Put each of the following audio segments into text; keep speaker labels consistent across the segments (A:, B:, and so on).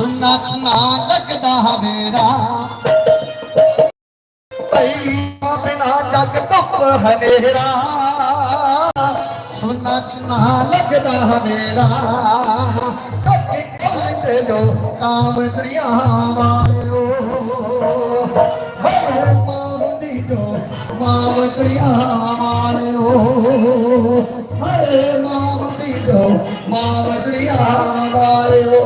A: ਸੁਨਾ ਸੁਨਾ ਲੱਗਦਾ ਵੇਰਾ ਭਈ ਬਿਨਾ ਜਗ ਧੁੱਪ ਹਨੇਰਾ। ਸੁਨਾ ਸੁਨਾ ਲੱਗਦਾ ਹਨੇਰਾ। ਕੱਟੀ ਕਹਿੰਦੇ ਜੋ ਕਾਮ ਦਰਿਆ ਵਾਲਿਓ। ਹੇ ਮਾਵਦੀ ਜੋ ਮਾਵਦਰਿਆ ਵਾਲਿਓ ਵਾਲਿਓ। ਮਾਵਦੀ ਜੋ ਮਾਵਦਰਿਆ ਵਾਲਿਓ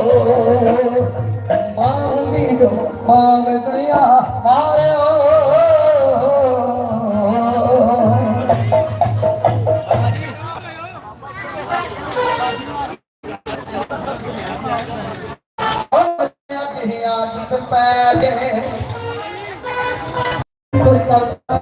A: ਆਦਤ ਪੈ ਗਏ ਕੋਈ ਕਰਦਾ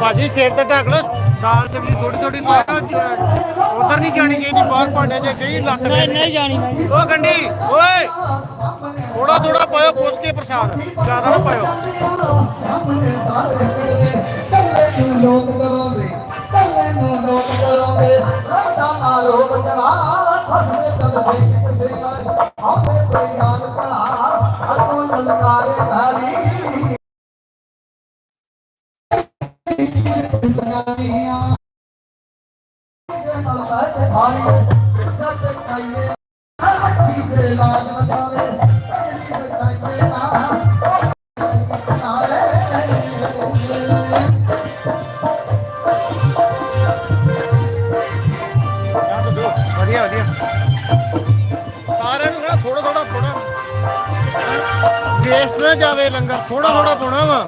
B: ਭਾਜੀ ਸਿਰ ਤੇ ਢੱਕ ਲੋ ਦਾਲ ਸਬਜ਼ੀ ਥੋੜੀ ਥੋੜੀ ਪਾਇਆ ਉਧਰ ਨਹੀਂ ਜਾਣੀ ਚਾਹੀਦੀ ਬਾਹਰ ਭਾਂਡੇ 'ਚ ਕਈ ਲੱਤ
C: ਨਹੀਂ ਨਹੀਂ ਜਾਣੀ ਨਹੀਂ
B: ਓ ਗੰਡੀ ਓਏ! ਥੋੜਾ ਥੋੜਾ ਪਾਇਓ ਪੁੱਛ ਕੇ ਪ੍ਰਸ਼ਾਦ ਜ਼ਿਆਦਾ ਨਾ ਪਾਇਓ।
A: ਸਾਹਮਣੇ ਸਾਰੇ ਫਿਰਦੇ ਕੱਲੇ ਨੂੰ ਲੋਕ ਕਰੋਗੇ ਕੱਲੇ ਨੂੰ ਲੋਕ ਕਰੋਗੇ ਰਾਤਾ ਆਰੋਪ ਕਰਾ ਫਸਦੇ ਤਨ ਸੇ ਕਿਸੇ ਨਾਲ ਆਪੇ ਕੋਈ ਗੱਲ ਕਰਾ ਹੱਥੋਂ ਲਲਕਾਰੇ ਧਾਰੀ ਦੁਨੀਆ ਦੇ ਨਾਲ ਸਾਰੇ ਭਾਰੀ ਸਭ ਕਾਇਏ ਰੱਖੀ ਦੇ ਲਾਜ ਮਟਾਵੇ ਤਗੜੀ ਬਤਾਈਏ ਨਾ
B: ਵਧੀਆ ਵਧੀਆ ਸਾਰਿਆਂ ਨੂੰ ਨਾ ਥੋੜਾ ਥੋੜਾ ਪਾਉਣਾ। ਵੇਸਟ ਨਾ ਜਾਵੇ ਲੰਗਰ ਥੋੜਾ ਥੋੜਾ ਪਾਉਣਾ ਵਾ।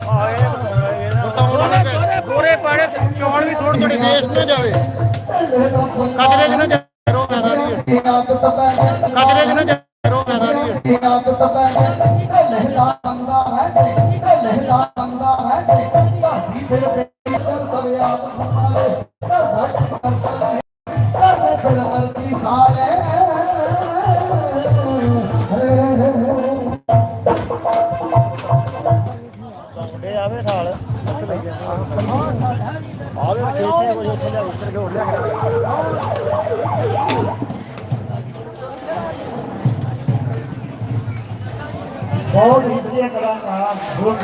B: ਪੂਰੇ ਪਾੜੇ ਚੌਲ ਵੀ ਥੋੜੇ ਥੋੜੇ ਵੇਸਟ ਨਾ ਜਾਵੇ ਕਚਰੇ 'ਚ ਨਾ ਜਾਵੇ ਰੋ ਪੈਸਾ ਨਹੀਂ ਹੈ। ਕਚਰੇ 'ਚ ਨਾ ਜਾਵੇ ਰੋ ਪੈਸਾ ਨਹੀਂ ਹੈ।
A: ਸਾਰੇ
D: ਬਹੁਤ ਹੀ ਵਧੀਆ ਕਲਾਕਾਰ ਜੋ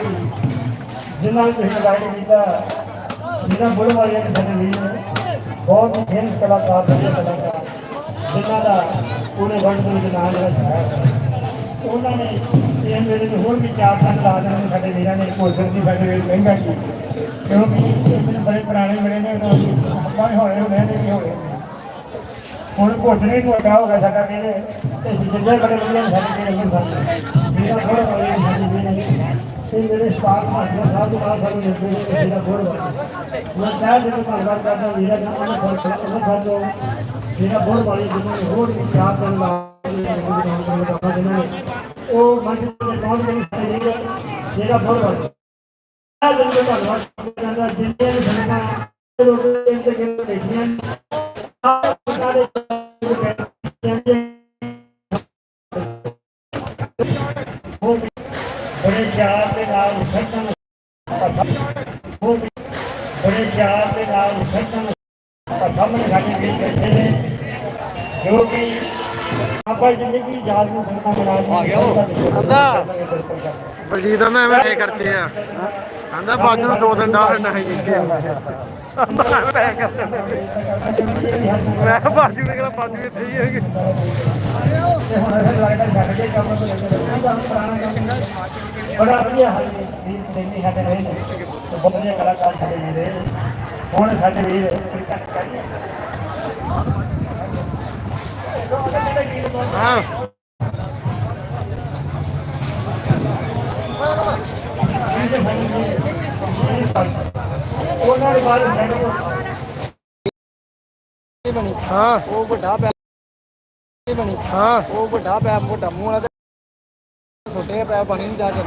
D: ਜਿਨ੍ਹਾਂ ਨੇ ਤੁਸੀਂ ਗਾਈਡ ਕੀਤਾ ਜਿਹਨਾਂ ਬੁੜ ਵਾਲਿਆਂ ਨੇ ਸਾਡੇ ਵੀਰ ਬਹੁਤ ਹੀ ਫੇਮਸ ਕਲਾਕਾਰ ਵਧੀਆ ਕਲਾਕਾਰ, ਜਿਨ੍ਹਾਂ ਦਾ ਪੂਰੇ ਵਰਲਡ ਦੇ ਵਿੱਚ ਨਾਮ ਜਿਹੜਾ ਉਹਨਾਂ ਨੇ ਇਹ ਮੇਰੇ ਨੂੰ ਹੋਰ ਵੀ ਚਾਰ ਸਾਲ ਲਾ ਦੇਣੇ ਸਾਡੇ ਵੀਰਾਂ ਨੇ ਭੋਜਨ ਦੀ ਸਾਡੇ ਵੀਰ ਮਹਿੰਗਾ ਕੀਤੀ ਕਿਉਂਕਿ ਇਹ ਬੜੇ ਪੁਰਾਣੇ ਬੜੇ ਨੇ ਉਹਨਾਂ ਦੀ ਸੱਪਾਂ ਦੇ ਹੋਣੇ ਨੇ ਵੀ ਹੋਏ ਹੁਣ ਭੋਜਨ ਹੀ ਮੋਟਾ ਹੋ ਗਿਆ ਸਾਡਾ ਕਹਿੰਦੇ ਤੇ ਜਿੰਨੇ ਬੜੇ ਵਧੀਆ ਨੇ ਸਾਡੇ ਵੀਰ ਅੰਦਰ ਸਾਡੇ ਮੇਰਾ ਥੋੜਾ ਬੜਾ ਸਾਡੇ ਵੀਰ ਨੇ ਤੇ ਮੇਰੇ ਸਟਾਰ ਮਾਜਾ ਸਾਹਿਬ ਦੇ ਨਾਲ ਸਾਨੂੰ ਮਿਲਦੇ ਨੇ ਦਾ ਥੋੜਾ ਮੈਂ ਕਹਿ ਦਿੱਤਾ ਧੰਨਵਾਦ ਕਰਦਾ, ਵੀਰਾ ਜੀ ਉਹਨਾਂ ਕੋਲ ਉਹਨਾਂ ਖਾਤੋਂ ਜਿਹੜਾ ਬਹੁਤ ਵਾਲੀ ਜਿਹਨਾਂ ਨੇ ਹੋਰ ਵੀ ਚਾਰ ਦਿਨ ਲਾ ਜਿਨ੍ਹਾਂ ਨੇ ਉਹ ਮੰਚ ਦੇ ਕੌਣ ਨਹੀਂ ਸਾਡੇ ਵੀਰ ਜਿਹੜਾ ਬਹੁਤ ਵਾਲੀ ਆ ਜਿੰਨੇ ਧੰਨਵਾਦ ਕਰਦਾ ਜਿੰਨੇ ਵੀ ਸੰਗਤਾਂ ਲੋਕਾਂ ਦੇ ਕੇ ਦੇਖੀਆਂ ਬੜੇ ਪਿਆਰ ਦੇ ਨਾਲ ਸੱਜਣ ਉਹ ਬੜੇ ਪਿਆਰ ਦੇ ਨਾਲ ਸੱਜਣ ਸਾਹਮਣੇ ਸਾਡੇ ਵੀਰ ਬੈਠੇ ਨੇ ਜੋ ਕਿ ਆਪਾਂ ਜ਼ਿੰਦਗੀ ਯਾਦ ਨੂੰ ਸੰਗਤਾਂ ਬਣਾ ਆ ਗਿਆ ਉਹ।
B: ਆਂਦਾ। ਬਲਜੀਤ ਦਾ ਐਵੇਂ ਇਹ ਕਰਤੇ ਆ। ਕਹਿੰਦਾ ਬਾਜੂ ਨੂੰ ਦੋ ਦਿਨ ਮੈਂ ਮੈਂ ਬਾਜੂ ਬਾਜੂ ਇੱਥੇ ਹੀ ਹੈਗੇ।
D: ਬੜਾ ਵਧੀਆ ਹਾਲ ਸਾਡੇ ਰਹੇ ਨੇ। ਤੇ ਬਹੁਤ ਵਧੀਆ ਕਲਾਕਾਰ ਸਾਡੇ ਵੀਰ ਨੇ। ਹੁਣ ਸਾਡੇ ਵੀਰ
B: ਹਾਂ
D: ਉਹਨਾਂ ਦੇ ਬਾਰੇ
C: ਬਣੀ
B: ਹਾਂ
C: ਉਹ ਵੱਡਾ ਪੈਪ ਬਣੀ
B: ਹਾਂ
C: ਉਹ ਵੱਡਾ ਪੈਪ ਮੋਟਾ ਮੂੰਹ ਵਾਲਾ ਛੋਟੇ ਪੈਪ ਪਾਣੀ ਨਹੀਂ ਜਾ ਚੱਲ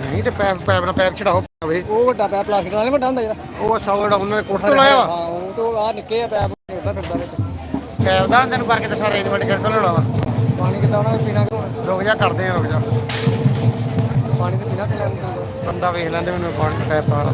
B: ਨਹੀਂ ਤੇ ਪੈਪ ਪੈਪ ਨਾਲ ਪੈਪ ਚੜਾਓ ਹੋਵੇ
C: ਉਹ ਵੱਡਾ ਪੈਪ ਪਲਾਸਟਿਕ ਨਾਲ ਨੀ ਵੱਡਾ ਹੁੰਦਾ ਜਿਹੜਾ
B: ਉਹ ਸੌ ਜਿਹੜਾ ਉਹਨਾਂ ਨੇ ਕੋਠ ਲਾਇਆ
C: ਹਾਂ ਉਹ ਤੋਂ ਆ ਨਿੱਕੇ ਆ ਪੈਪ ਨਿਕਲਦਾ ਫਿਰਦਾ ਵਿੱਚ
B: ਪੈਪ ਦਾ ਤੈਨੂੰ ਕਰਕੇ ਦੱਸਾਂ ਅਰੇਂਜਮੈਂਟ ਕਰਕੇ ਲਾਉਣਾ ਵਾ।
C: ਪਾਣੀ ਕਿੱਦਾਂ ਉਹਨਾਂ ਨੇ ਪੀਣਾ ਕਿ? ਹੁਣ?
B: ਰੁਕ ਜਾ ਕਰਦੇ ਆ ਰੁਕ ਜਾ।
C: ਪਾਣੀ ਤੇ ਪੀਣਾ ਤੇ ਲੈਂਦਾ
B: ਬੰਦਾ ਵੇਖ ਲੈਂਦੇ ਮੈਨੂੰ ਪਾਣੀ ਪੈਪ ਵਾਲਾ।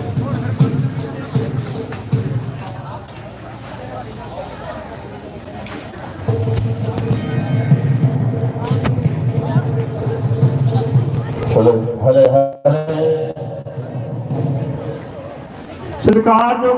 D: ਹਲੇ ਹਲੇ ਹਲੇ। ਸਰਕਾਰ ਜੋ